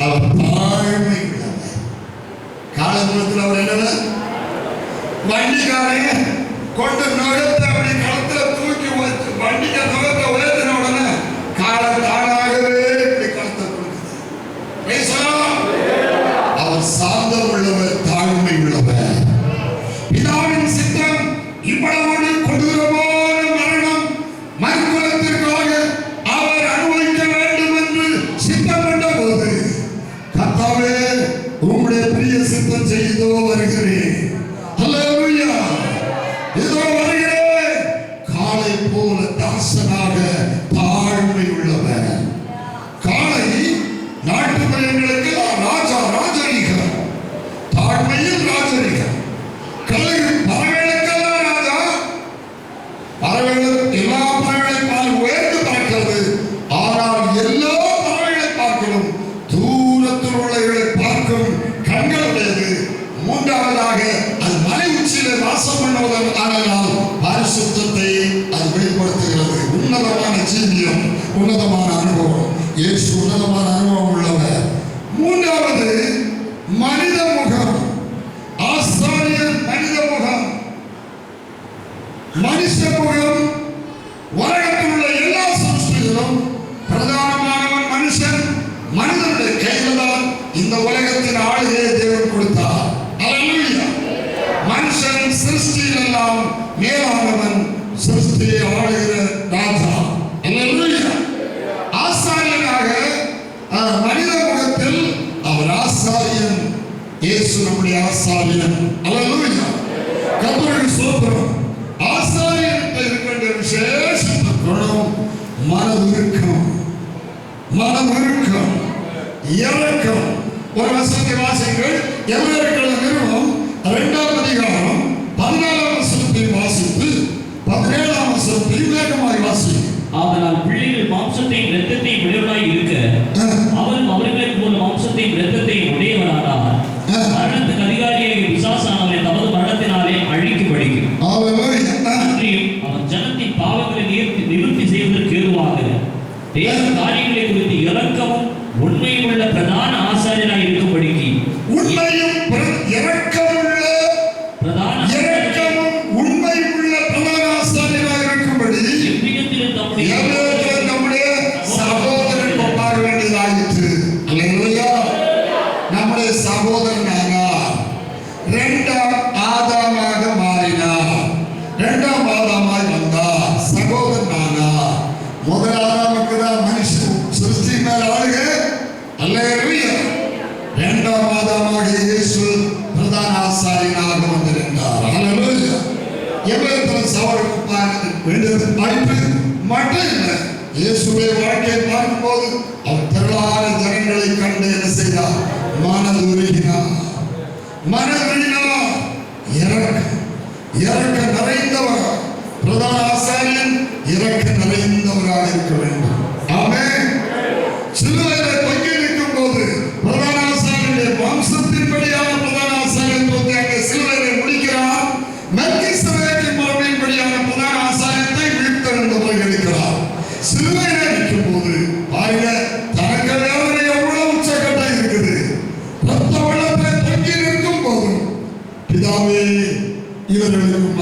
Appointment காலத்துல அவர் என்னன்னா வண்டிக்காரன் கொண்டு நுழைத்து அப்படி களத்துல தூக்கி வச்சு வண்டிக்கு வேண்டிய விசேஷ குணம் மனவிருக்கம் மனவிருக்கம் இறக்கம். ஒரு வசதி வாசிகள் எவ்வளவு நிறுவனம் இரண்டாம் அதிகாரம்.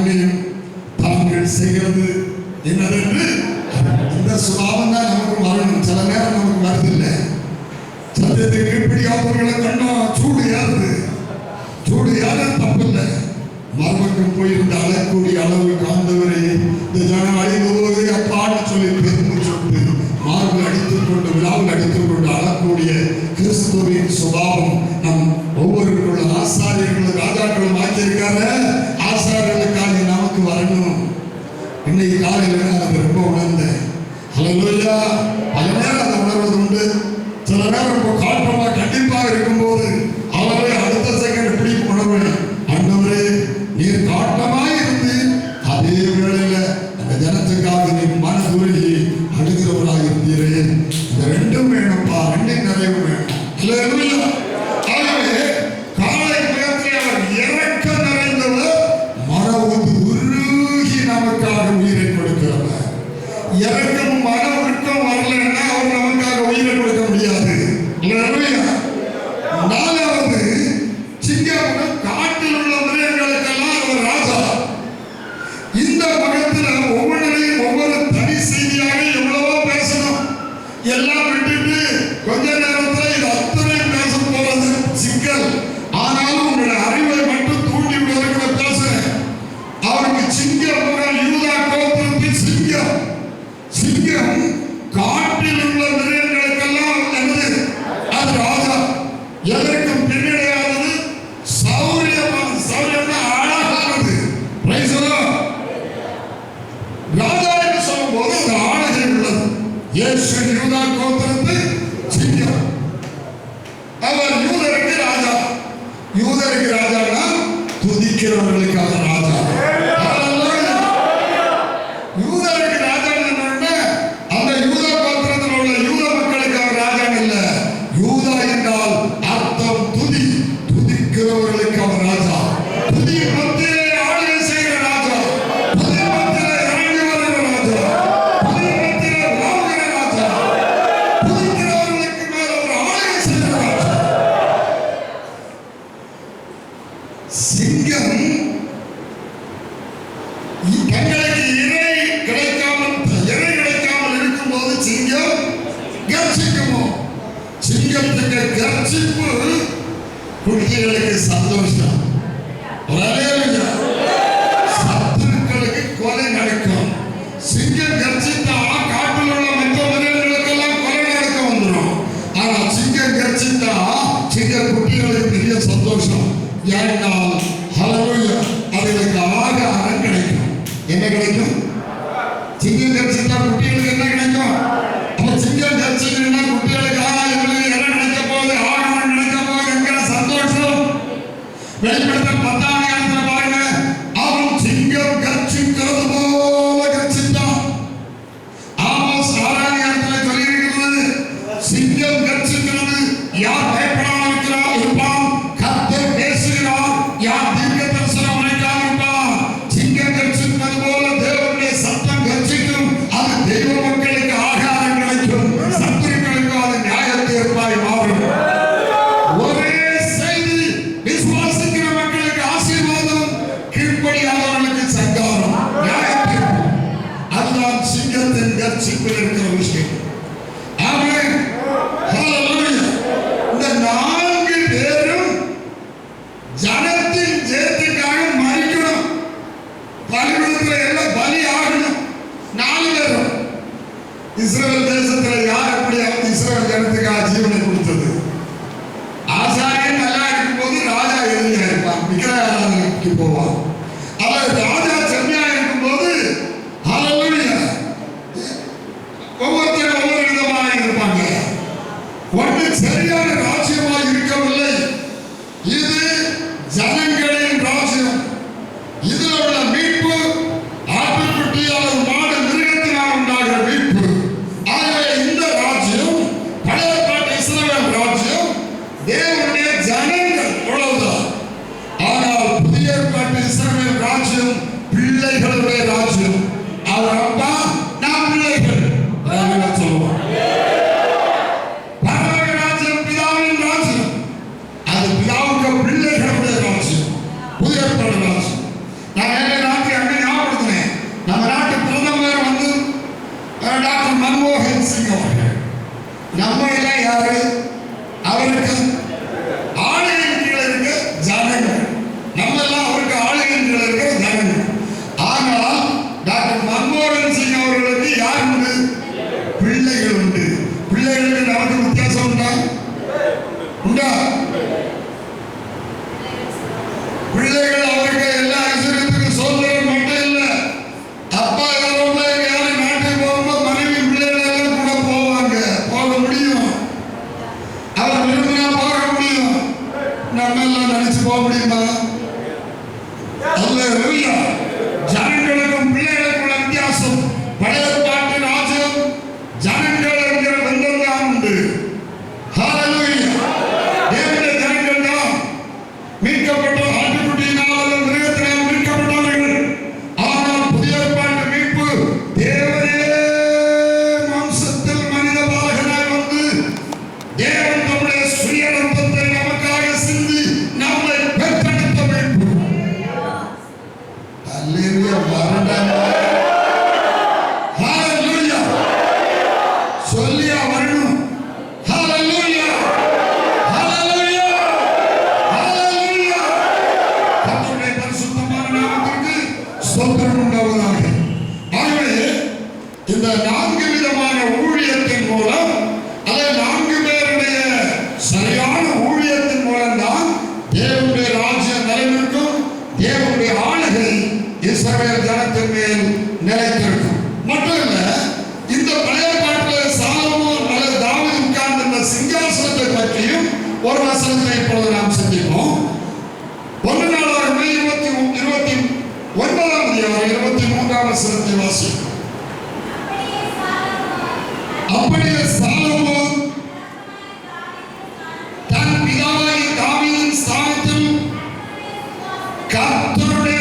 ஆன்மீகம் பாவங்கள் செய்கிறது என்னதென்று இந்த சுபாவம் தான் நமக்கு வரணும். சில நேரம் நமக்கு வருதில்லை சத்தியத்தை கீழ்படியாதவர்களை கண்ணா சூடு ஏறுது. சூடு ஏறது தப்பில்லை மர்மக்கம் போயிருந்த அளக்கூடிய அளவுக்கு சிங்கத்துக்கு கர்ச்சிப்பு குட்டிகளுக்கு சந்தோஷம். சத்துருக்களுக்கு கொலை நடக்கும். சிங்கம் கர்ச்சித்தா காட்டில் உள்ள மற்ற மிருகங்களுக்கெல்லாம் கொலை நடக்க வந்துடும். ஆனா சிங்கம் கர்ச்சித்தா சிங்க குட்டிகளுக்கு பெரிய சந்தோஷம். ஏன்னா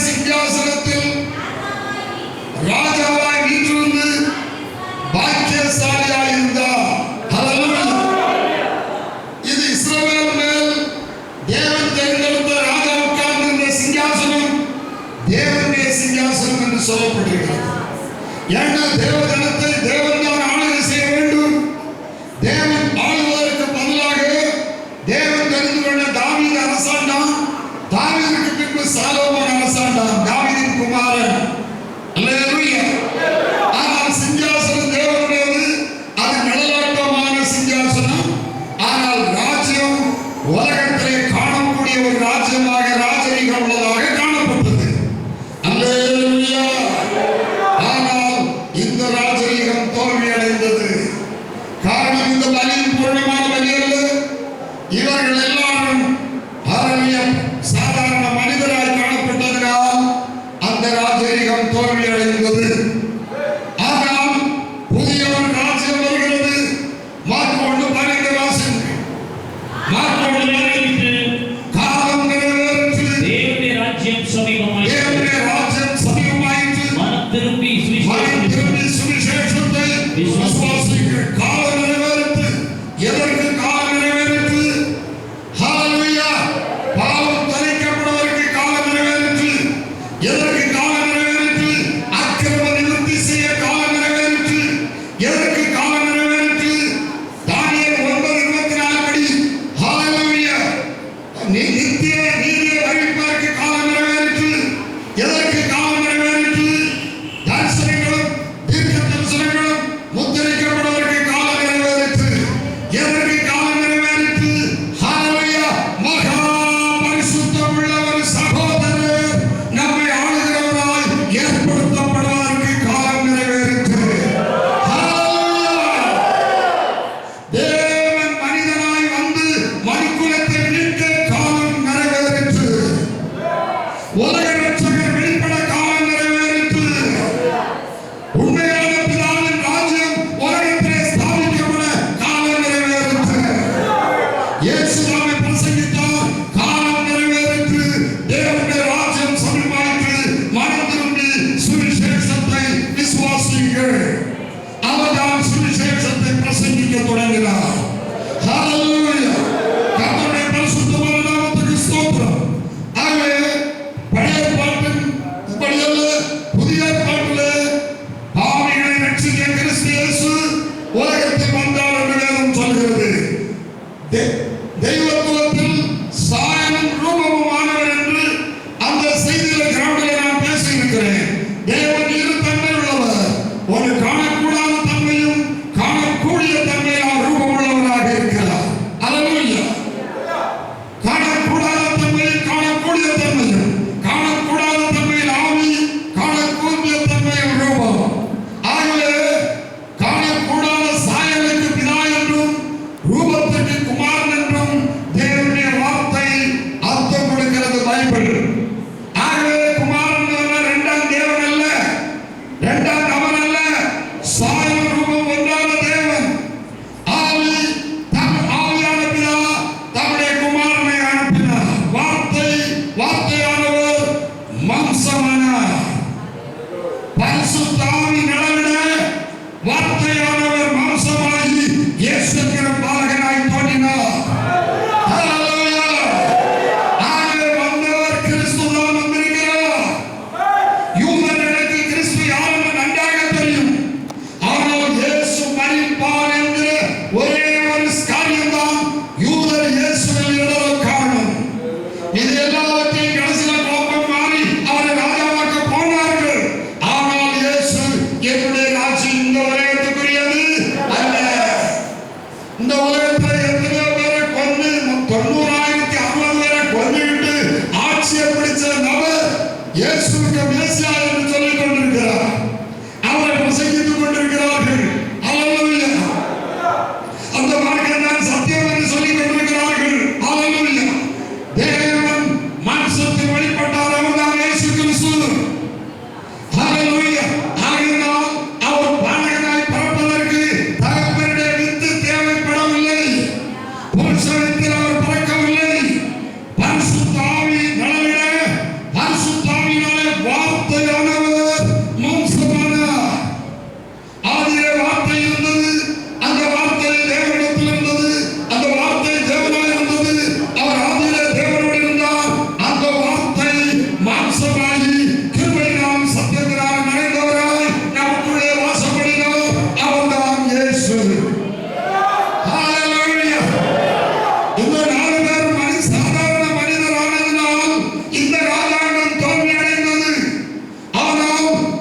சிங்காசனத்தில் ராஜாவாய் வீற்றிருந்து பாக்கியசாலியாய் இருந்தார் இது இஸ்ரவேல் மேல் தேவன் தேர்ந்தெடுத்த ராஜா உட்கார்ந்திருந்த சிங்காசனம் தேவனுடைய சிங்காசனம் என்று சொல்லப்பட்டிருக்கிறது ஏன்னா தேவதன் You're going to.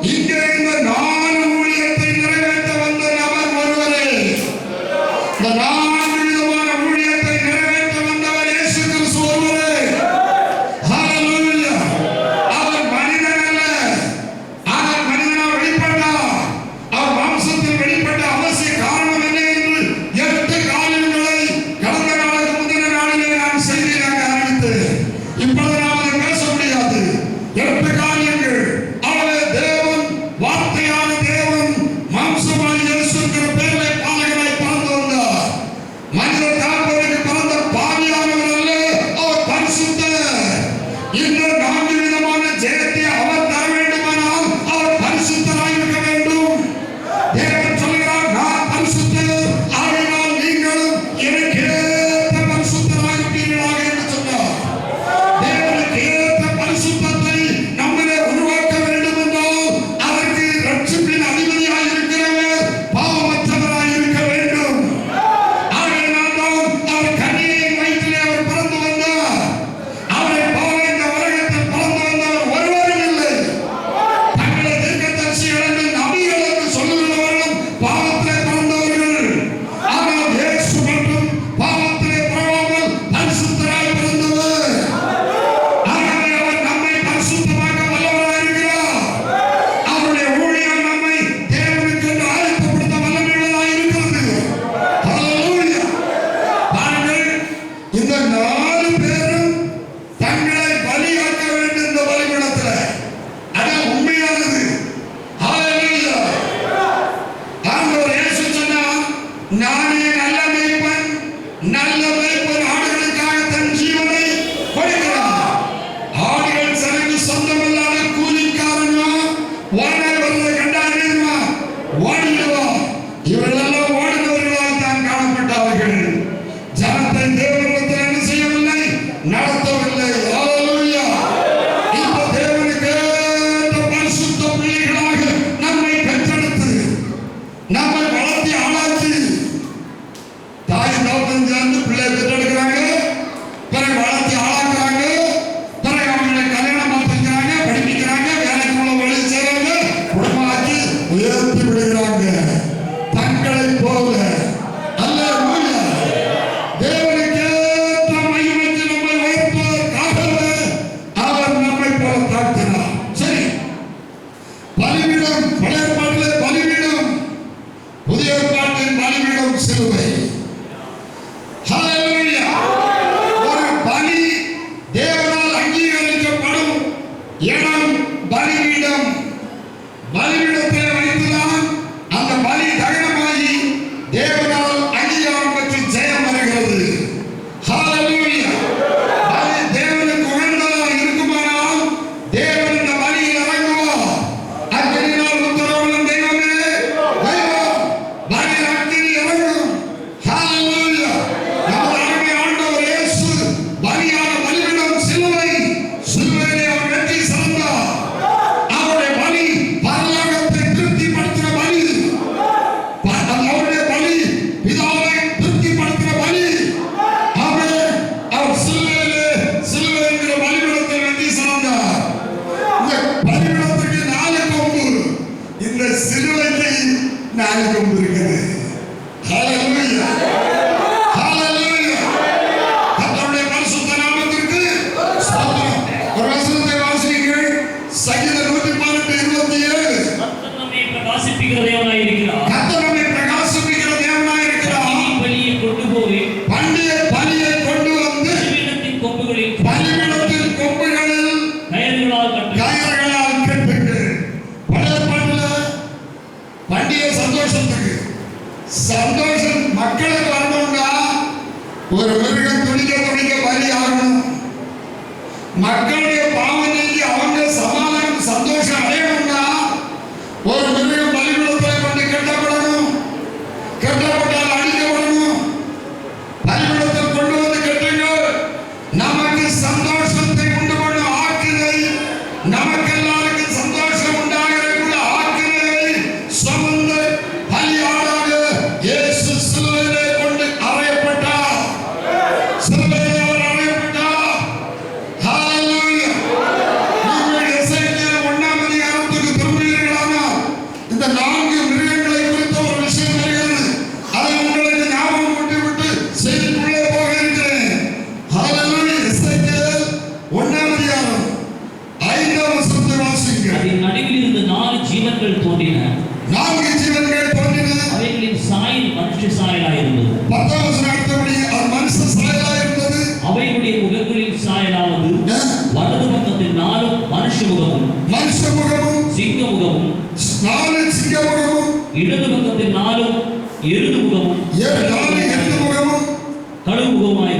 І சிலுவையை நியாயம் கொண்டிருக்கிறது ஏழு முகத்தின் நாலு எருது முகமும் கழுவு முகமாய்